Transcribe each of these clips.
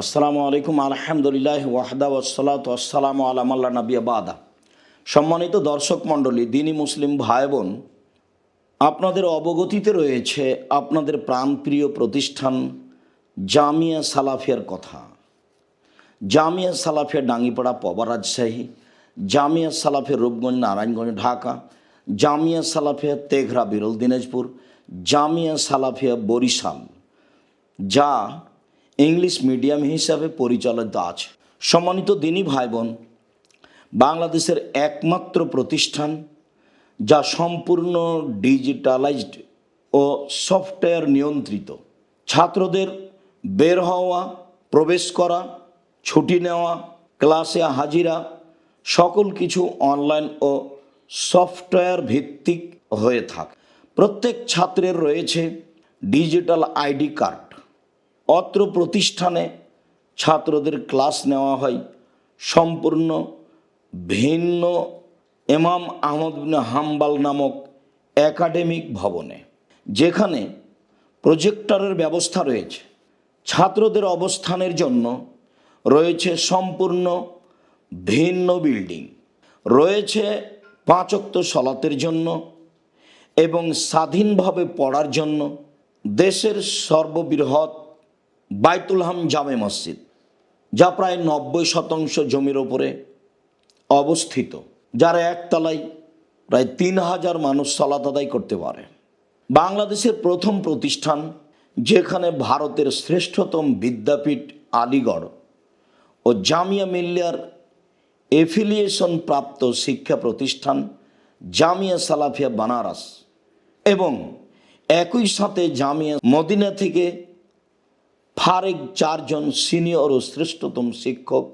আসসালামু আলাইকুম, আলহামদুলিল্লাহ ওয়াহদা ওসালাত আসসালাম আলামাল্লা নবী বাদা। সম্মানিত দর্শক মণ্ডলী, দিনী মুসলিম ভাই বোন আপনাদের অবগতিতে রয়েছে আপনাদের প্রাণপ্রিয় প্রতিষ্ঠান জামিয়া সালাফিয়ার কথা। জামিয়া সালাফিয়া ডাঙ্গিপাড়া পবা রাজশাহী, জামিয়া সালাফিয়া রূপগঞ্জ নারায়ণগঞ্জ ঢাকা, জামিয়া সালাফিয়া তেঘরা বিরল দিনাজপুর, জামিয়া সালাফিয়া বরিশাল, যা ইংলিশ মিডিয়াম হিসাবে পরিচালিত আছে। সম্মানিত দিনী ভাই বোন বাংলাদেশের একমাত্র প্রতিষ্ঠান যা সম্পূর্ণ ডিজিটালাইজড ও সফটওয়্যার নিয়ন্ত্রিত। ছাত্রদের বের হওয়া, প্রবেশ করা, ছুটি নেওয়া, ক্লাসে হাজিরা, সকল কিছু অনলাইন ও সফটওয়্যার ভিত্তিক হয়ে থাকে। প্রত্যেক ছাত্রের রয়েছে ডিজিটাল আইডি কার্ড। অত্র প্রতিষ্ঠানে ছাত্রদের ক্লাস নেওয়া হয়। সম্পূর্ণ ভিন্ন এমাম আহমদ বিন হাম্বাল নামক একাডেমিক ভবনে, যেখানে প্রজেক্টরের ব্যবস্থা রয়েছে। ছাত্রদের অবস্থানের জন্য রয়েছে সম্পূর্ণ ভিন্ন বিল্ডিং, রয়েছে পাঁচক্ত সলাতের জন্য এবং স্বাধীনভাবে পড়ার জন্য দেশের সর্ববৃহৎ বাইতুল হাম জামে মসজিদ, যা প্রায় নব্বই শতাংশ জমির ওপরে অবস্থিত, যার একতলায় প্রায় তিন হাজার মানুষ সলাত আদায় করতে পারে। বাংলাদেশের প্রথম প্রতিষ্ঠান, যেখানে ভারতের শ্রেষ্ঠতম বিদ্যাপীঠ আলিগড় ও জামিয়া মিল্লিয়ার এফিলিয়েশন প্রাপ্ত শিক্ষা প্রতিষ্ঠান জামিয়া সালাফিয়া বানারস এবং একই সাথে জামিয়া মদিনা থেকে ফারেক চারজন সিনিয়র ও শ্রেষ্ঠতম শিক্ষক,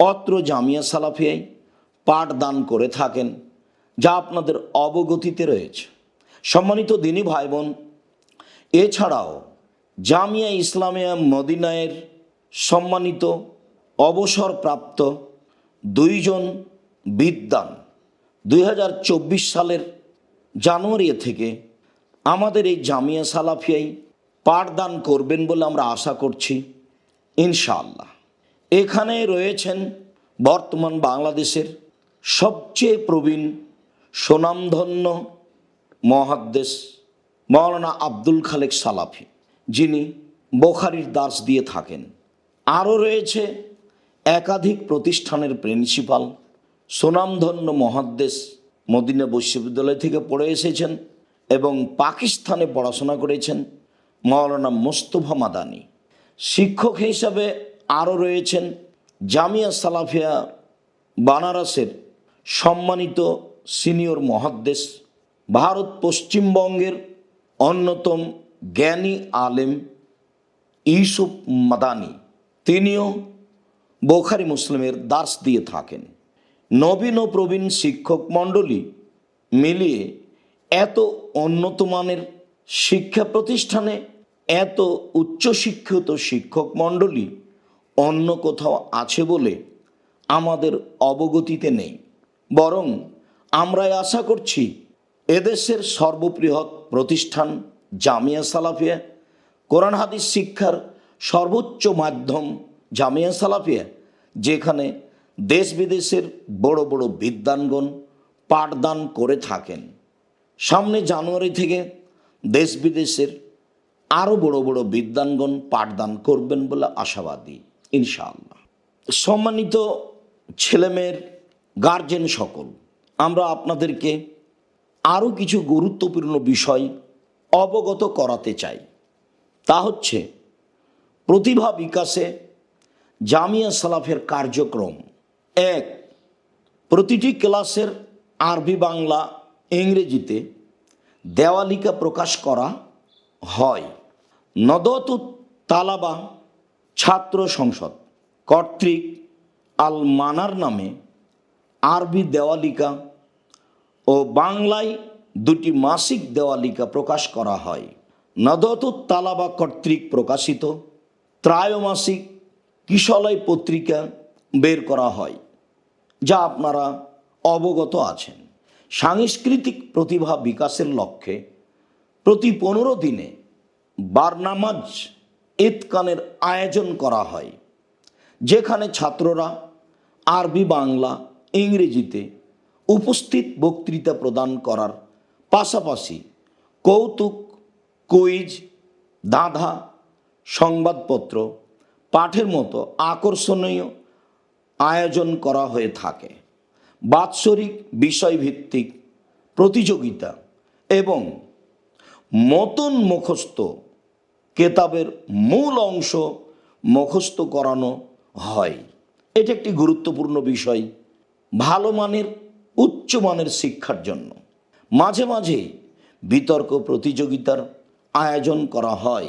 অত্র জামিয়া সালাফিয়ায় পাঠদান করে থাকেন, যা আপনাদের অবগতিতে রয়েছে। সম্মানিত দিনী ভাই বোন এছাড়াও জামিয়া ইসলামিয়া মদিনায়ের সম্মানিত অবসরপ্রাপ্ত দুইজন বিদ্যান দুই হাজার চব্বিশ সালের জানুয়ারি থেকে আমাদের এই জামিয়া সালাফিয়ায় পাঠদান করবেন বলে আমরা আশা করছি, ইনশাআল্লাহ। এখানে রয়েছেন বর্তমান বাংলাদেশের সবচেয়ে প্রবীণ সুনামধন্য মহাদ্দেশ মৌলানা আব্দুল খালেক সালাফি, যিনি বোখারির দাস দিয়ে থাকেন। আরও রয়েছে একাধিক প্রতিষ্ঠানের প্রিন্সিপাল, সুনামধন্য মহাদ্দেশ মদিনা বিশ্ববিদ্যালয় থেকে পড়ে এসেছেন এবং পাকিস্তানে পড়াশোনা করেছেন। মৌলানা মোস্তফা মাদানি। শিক্ষক হিসাবে আরও রয়েছেন জামিয়া সালাফিয়া বানারসের সম্মানিত সিনিয়র মহাদ্দেশ, ভারত পশ্চিমবঙ্গের অন্যতম জ্ঞানী আলেম ইউসুফ মাদানি। তিনিও বোখারি মুসলিমের দাস দিয়ে থাকেন। নবীন ও প্রবীণ শিক্ষক মণ্ডলী মিলিয়ে এত উন্নত মানের শিক্ষা প্রতিষ্ঠানে এত উচ্চশিক্ষিত শিক্ষক মণ্ডলী অন্য কোথাও আছে বলে আমাদের অবগতিতে নেই। বরং আমরাই আশা করছি এদেশের সর্ববৃহৎ প্রতিষ্ঠান জামিয়া সালাফিয়া, কোরআন হাদিস শিক্ষার সর্বোচ্চ মাধ্যম জামিয়া সালাফিয়া, যেখানে দেশ বিদেশের বড় বড় বিদ্যানগণ পাঠদান করে থাকেন। সামনে জানুয়ারি থেকে দেশ বিদেশের আরও বড় বড় বিদ্যানগণ পাঠদান করবেন বলে আশাবাদী, ইনশাআল্লাহ। সম্মানিত ছেলেমেয়ের গার্জেন সকল, আমরা আপনাদেরকে আরও কিছু গুরুত্বপূর্ণ বিষয় অবগত করাতে চাই। তা হচ্ছে, প্রতিভা বিকাশে জামিয়া সালাফের কার্যক্রম। এক, প্রতিটি ক্লাসের আরবি বাংলা ইংরেজিতে দেওয়ালিকা প্রকাশ করা হয়। নদত তালাবা ছাত্র সংসদ কর্তৃক আল মানার নামে আরবি দেওয়ালিকা ও বাংলায় দুটি মাসিক দেওয়ালিকা প্রকাশ করা হয়। নদত তালাবা কর্তৃক প্রকাশিত ত্রায়মাসিক কিশলয় পত্রিকা বের করা হয়, যা আপনারা অবগত আছেন। সাংস্কৃতিক প্রতিভা বিকাশের লক্ষ্যে প্রতি পনেরো দিনে বারনামাজ ইতকানের আয়োজন করা হয়, যেখানে ছাত্ররা আরবি, বাংলা, ইংরেজিতে উপস্থিত বক্তৃতা প্রদান করার পাশাপাশি কৌতুক, কুইজ, দাঁধা, সংবাদপত্র, পাঠের মতো আকর্ষণীয় আয়োজন করা হয়ে থাকে। বাৎসরিক বিষয়ভিত্তিক প্রতিযোগিতা এবং মতন মুখস্থ কেতাবের মূল অংশ মুখস্থ করানো হয়। এটি একটি গুরুত্বপূর্ণ বিষয়, ভালো মানের উচ্চমানের শিক্ষার জন্য। মাঝে মাঝে বিতর্ক প্রতিযোগিতার আয়োজন করা হয়।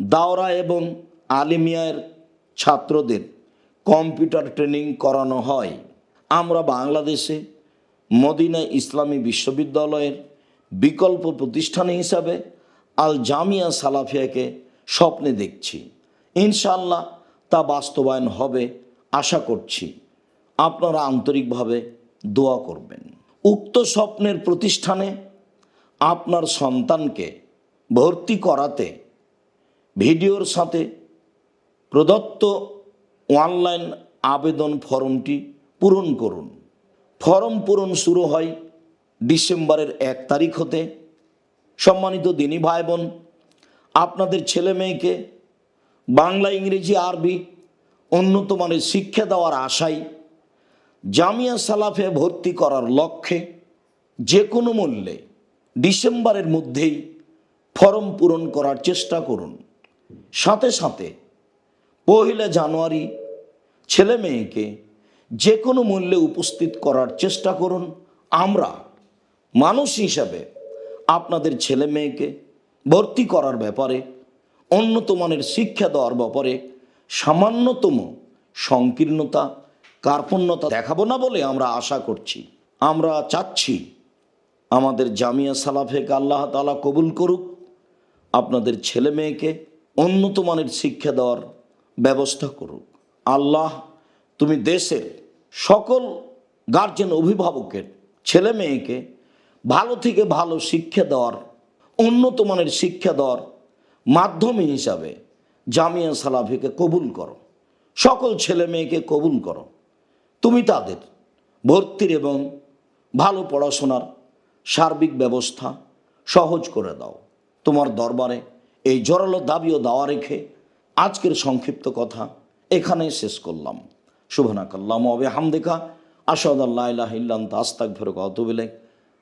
দাওরা এবং আলিমিয়ার ছাত্রদের কম্পিউটার ট্রেনিং করানো হয়। আমরা বাংলাদেশে মদিনা ইসলামী বিশ্ববিদ্যালয়ের বিকল্প প্রতিষ্ঠান হিসাবে আল জামিয়া সালাফিয়াকে স্বপ্নে দেখছি। ইনশাল্লাহ তা বাস্তবায়ন হবে, আশা করছি। আপনারা আন্তরিকভাবে দোয়া করবেন। উক্ত স্বপ্নের প্রতিষ্ঠানে আপনার সন্তানকে ভর্তি করাতে, ভিডিওর সাথে প্রদত্ত অনলাইন আবেদন ফর্মটি পূরণ করুন। ফর্ম পূরণ শুরু হয় ডিসেম্বরের এক তারিখ হতে সম্মানিত দিনী ভাই বোন আপনাদের ছেলে মেয়েকে বাংলা, ইংরেজি, আরবি উন্নত মানের শিক্ষা দেওয়ার আশায় জামিয়া সালাফে ভর্তি করার লক্ষ্যে যে কোনো মূল্যে ডিসেম্বরের মধ্যেই ফর্ম পূরণ করার চেষ্টা করুন। সাথে সাথে পহিলা জানুয়ারি ছেলে মেয়েকে যে কোনো মূল্যে উপস্থিত করার চেষ্টা করুন। আমরা মানুষ হিসাবে আপনাদের ছেলে মেয়েকে ভর্তি করার ব্যাপারে উন্নত মানের শিক্ষা দেওয়ার ব্যাপারে সামান্যতম সংকীর্ণতা, কার্পণ্যতা দেখাবো না বলে আমরা আশা করছি। আমরা চাচ্ছি আমাদের জামিয়া সালাফেক আল্লাহ তালা কবুল করুক, আপনাদের ছেলে মেয়েকে উন্নত মানের শিক্ষা দেওয়ার ব্যবস্থা করুক। আল্লাহ, তুমি দেশের সকল গার্জেন অভিভাবকের ছেলে মেয়েকে ভালো থেকে ভালো শিক্ষা দেওয়ার, উন্নত মানের শিক্ষা দেওয়ার মাধ্যম হিসাবে জামিয়া সালাফিকে কবুল করো। সকল ছেলে মেয়েকে কবুল করো। তুমি তাদের ভর্তির এবং ভালো পড়াশোনার সার্বিক ব্যবস্থা সহজ করে দাও। তোমার দরবারে এই জোরালো দাবিও দাওয়া রেখে আজকের সংক্ষিপ্ত কথা এখানেই শেষ করলাম। শুভনাকাল্লাম অবে হামদেখা আসাদ আল্লাহ আস্তাক ফেরক অতবিলে